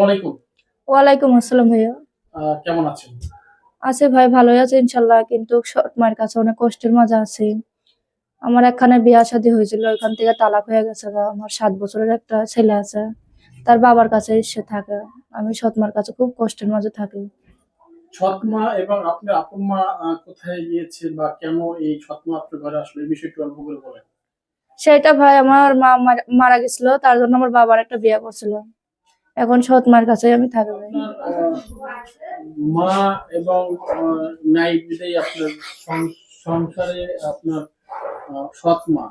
আসসালামু আলাইকুম। ওয়ালাইকুম আসসালাম ভাইয়া। কেমন আছেন? আছে ভাই ভালোই আছে ইনশাল্লাহ কিন্তু মায়ের কাছে অনেক কষ্টের মাঝে আছি। আমার একখানে বিয়া শাদী হয়েছিল ওইখান থেকে তালাক হয়ে গেছে। আমার সাত বছরের একটা ছেলে আছে তার বাবার কাছে সে থাকে। আমি সৎমার কাছে খুব কষ্টের মাঝে থাকি। সৎমা এবং আপনার আপন মা কোথায় গিয়েছে বা কেন এই সৎমা আপনার ঘরে আসলো? এই বিষয়টি অল্প করে বলেন। সেটা ভাই আমার মা মারা- মারা গেছিল তার জন্য আমার বাবার একটা বিয়ে করছিল। এখন সৎ মার কাছে আমি থাকি ভাই আপনার আহ, মা এবং আহ, নাই বিদায় আপনার সংসারে আপনার আহ, সৎমা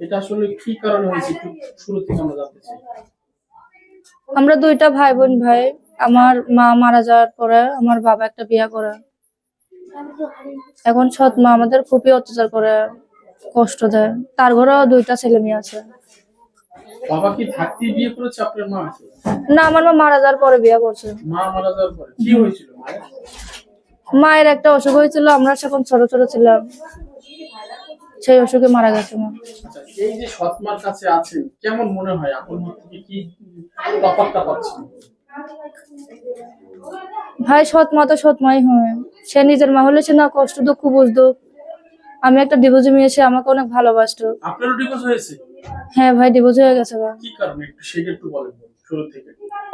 এটা আসলে কি কারণে হয়েছে? শুরু থেকে আমরা জানতে চাই। আমরা দুইটা ভাই বোন ভাই। আমার মা মারা যাওয়ার পরে আমার বাবা একটা বিয়া করে। এখন সৎ মা আমাদের খুবই অত্যাচার করে কষ্ট দেয়। তার ঘরেও দুইটা ছেলে মেয়ে আছে। বাবা কি থাকতে বিয়ে করেছে আপনার মা? না আমার মা মারা যাওয়ার পরে বিয়া করছে। মা মারা যাওয়ার পরে কি হয়েছিল মায়ের? একটা অসুখ হয়েছিল আমরা যখন ছোট ছোট ছিলাম। সেই অসুখে মারা গেছে মা। আচ্ছা এই যে সৎমার কাছে আছেন কেমন মনে হয় আপন মা থেকে কি তফাৎটা পাচ্ছেন? ভাই সৎ মা তো সৎ মাই হয়। সে নিজের মা হলে সে না কষ্ট দুঃখ বুঝতো আমি একটা ডিভোর্স মেয়ে সে আমাকে অনেক ভালোবাসতো। আপনারও ডিভোর্স হয়েছে? হ্যাঁ ভাই ডিভোর্স হয়ে গেছে গা। কি কারণে? একটু সেটা একটু বলেন শুরু থেকে।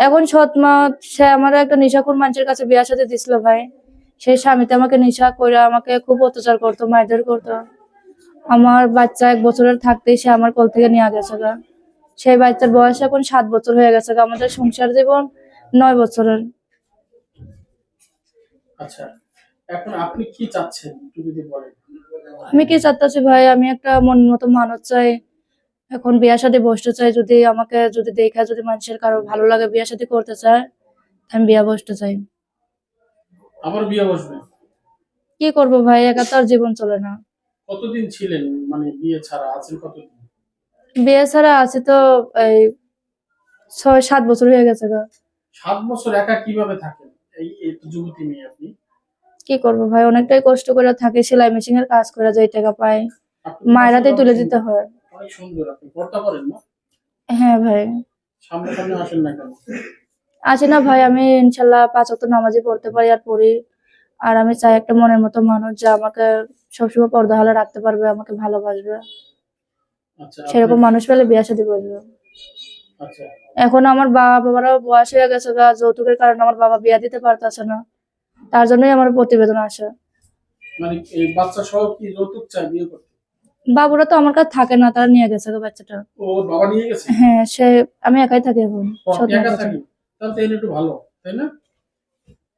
এখন সৎ মা সে আমার একটা নেশাখোর মানুষের কাছে বিয়ার সাথে দিছিল ভাই। সেই স্বামীতে আমাকে নিশা করে আমাকে খুব অত্যাচার করতো মারধর করতো। আমার বাচ্চা এক বছরের থাকতেই সে আমার কোল থেকে নিয়ে গেছে গা। সেই বাচ্চার বয়স এখন সাত বছর হয়ে গেছে গা। আমাদের সংসার জীবন নয় বছরের। আচ্ছা এখন আপনি কি চাচ্ছেন একটু যদি বলেন। আমি কি চাচ্ছি ভাই? আমি একটা মন মতো মানুষ চাই। এখন বিয়ার সাথে বসতে চাই যদি আমাকে যদি দেখা যদি মানুষের কারও ভালো লাগে বিয়ার সাথে করতে চায় আমি বিয়া বসতে চাই। আবার বিয়ে বসবেন কি করব ভাই? একা তো আর জীবন চলে না। কতদিন ছিলেন? মানে বিয়ে ছাড়া আছেন কতদিন? বিয়ে ছাড়া আছে তো এই ছয় সাত বছর হয়ে গেছে গা। সাত বছর একা কীভাবে থাকেন? এই যুবতী মেয়ে আপনি। কি করব ভাই? অনেকটাই কষ্ট করে থাকে সেলাই মেশিন এর কাজ করে যাই টাকা পাই। আপনি মায়ের হাতেই তুলে দিতে হয়। অনেক সুন্দর আপনি পড়তে পারেন না? হ্যাঁ ভাই। সামনে সামনে আসেন না কেন? আছে না ভাই আমি ইনশাল্লাহ পাঁচ ওয়াক্ত নামাজই পড়তে পারি আর পড়ি। আর আমি চাই একটা মনের মতো মানুষ যে আমাকে সবসময় পর্দা হলে রাখতে পারবে আমাকে ভালোবাসবে। আচ্ছা সেরকম মানুষ পেলে বিয়ে সাথে বসবে এখন আমার বাবা বাবারাও বয়স হয়ে গেছে গা যৌতুকের কারণে আমার বাবা বিয়ে দিতে পারতেছে না। তার জন্যই আমার প্রতিবেদন আসে। মানে এই বাচ্চা সহ কি যৌতুক চায় বিয়ে করতে? বাবুরা তো আমার কাছে থাকে না তারা নিয়ে গেছে গো বাচ্চাটা। ও বাবা নিয়ে গেছে? হ্যাঁ সে আমি একাই থাকি এখন একটু ভালো তাই না?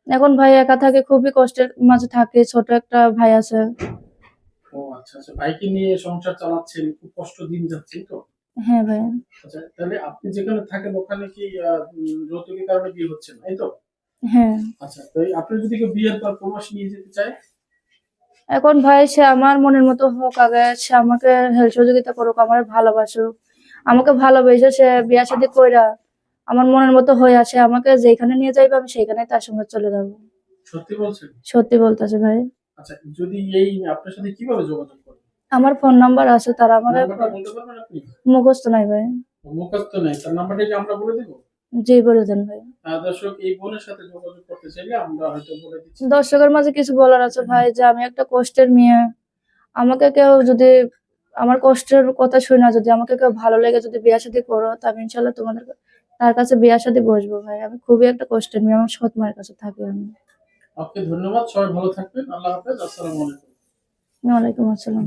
এখন ভাই একা থাকে খুবই কষ্টের মাঝে থাকে ছোট একটা ভাই আছে। ও আচ্ছা আচ্ছা ভাইকে নিয়ে সংসার চালাচ্ছেন খুব কষ্ট দিন যাচ্ছে তো? হ্যাঁ ভাই। আচ্ছা তাহলে আপনি যেখানে থাকেন ওখানে কি যৌতুকের কারণে বিয়ে হচ্ছে না এই তো? হ্যাঁ। আচ্ছা তো আপনি যদি কেউ বিয়ের পর প্রবাস নিয়ে যেতে চায়? এখন ভাই সে আমার মনের মতো হোক আগে সে আমাকে হেল্প সহযোগিতা করুক আমার ভালোবাসুক আমাকে ভালোবেসে সে বিয়া শাদী কইরা আমার মনের মতো হয়ে আসে আমাকে যেখানে নিয়ে যাইবে আমি সেখানে তার সঙ্গে চলে যাব। সত্যি বলছেন? সত্যি বলতেছে ভাই। আচ্ছা যদি এই আপনার সাথে কীভাবে যোগাযোগ করবেন আমার ফোন নাম্বার আছে তার আমার মুখস্থ নাই ভাই। মুখস্থ নেই তার নাম্বারটা কি আমরা বলে দেবো? জি বলে দেন ভাই। দর্শক এই বোনের সাথে যোগাযোগ করতে চাইলে আমরা হয়তো বলে দিচ্ছি। দর্শকের মাঝে কিছু বলার আছে ভাই যে আমি একটা কষ্টের মেয়ে আমাকে কেউ যদি আমার কষ্টের কথা শুনে না যদি আমাকে কেউ ভালো লেগে যদি বিয়া শাদী করো তা আমি ইনশাল্লাহ তোমাদের তার কাছে বিয়া শাদী বসবো ভাই। আমি খুবই একটা কষ্টের মেয়ে আমার সৎ মায়ের কাছে থাকি আমি। ওকে ধন্যবাদ। সবাই ভালো থাকবেন। আল্লাহ হাফেজ। আসসালামু আলাইকুম। ওয়ালাইকুম আসসালাম।